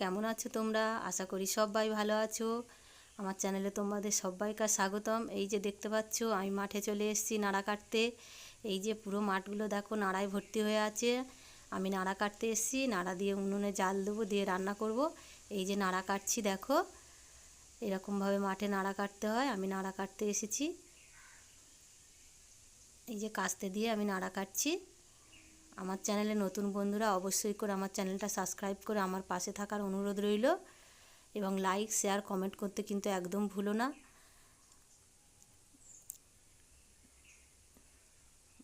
কেমন আছো তোমরা? আশা করি সবাই ভালো আছো। আমার চ্যানেলে তোমাদের সবাইকার স্বাগতম। এই যে দেখতে পাচ্ছ, আমি মাঠে চলে এসেছি নাড়া কাটতে। এই যে পুরো মাঠগুলো দেখো, নাড়ায় ভর্তি হয়ে আছে। আমি নাড়া কাটতে এসেছি, নাড়া দিয়ে উনুনে জাল দেবো, দিয়ে রান্না করব। এই যে নাড়া কাটছি, দেখো। এরকমভাবে মাঠে নাড়া কাটতে হয়, আমি নাড়া কাটতে এসেছি। এই যে কাস্তে দিয়ে আমি নাড়া কাটছি। আমার চ্যানেলে নতুন বন্ধুরা অবশ্যই করে আমার চ্যানেলটা সাবস্ক্রাইব করে আমার পাশে থাকার অনুরোধ রইল। এবং লাইক, শেয়ার, কমেন্ট করতে কিন্তু একদম ভুলো না।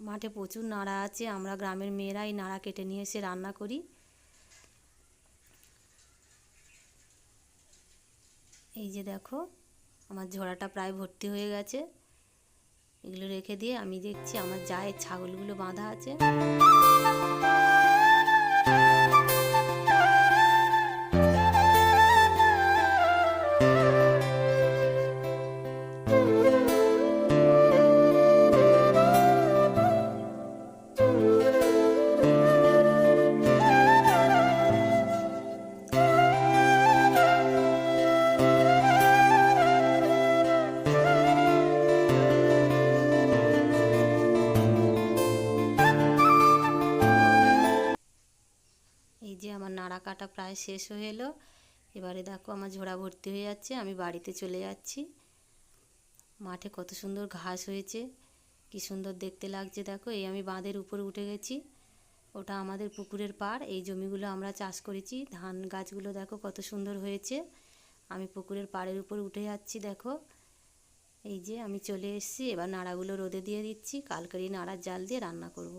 মাঠে প্রচুর নাড়া আছে, আমরা গ্রামের মেয়েরাই নাড়া কেটে নিয়ে এসে রান্না করি। এই যে দেখো, আমার ঝোড়াটা প্রায় ভর্তি হয়ে গেছে। এগুলো রেখে দিয়ে আমি দেখছি আমার জায়ের ছাগলগুলো বাঁধা আছে। এই যে আমার নাড়া কাটা প্রায় শেষ হয়ে এলো। এবারে দেখো আমার ঝোড়া ভর্তি হয়ে যাচ্ছে, আমি বাড়িতে চলে যাচ্ছি। মাঠে কত সুন্দর ঘাস হয়েছে, কি সুন্দর দেখতে লাগছে দেখো। এই আমি বাঁধের উপরে উঠে গেছি, ওটা আমাদের পুকুরের পাড়। এই জমিগুলো আমরা চাষ করেছি, ধান গাছগুলো দেখো কত সুন্দর হয়েছে। আমি পুকুরের পাড়ের উপর উঠে যাচ্ছি দেখো। এই যে আমি চলে এসেছি, এবার নাড়াগুলো রোদে দিয়ে দিচ্ছি কালকেরই নাড়ার জাল দিয়ে রান্না করব।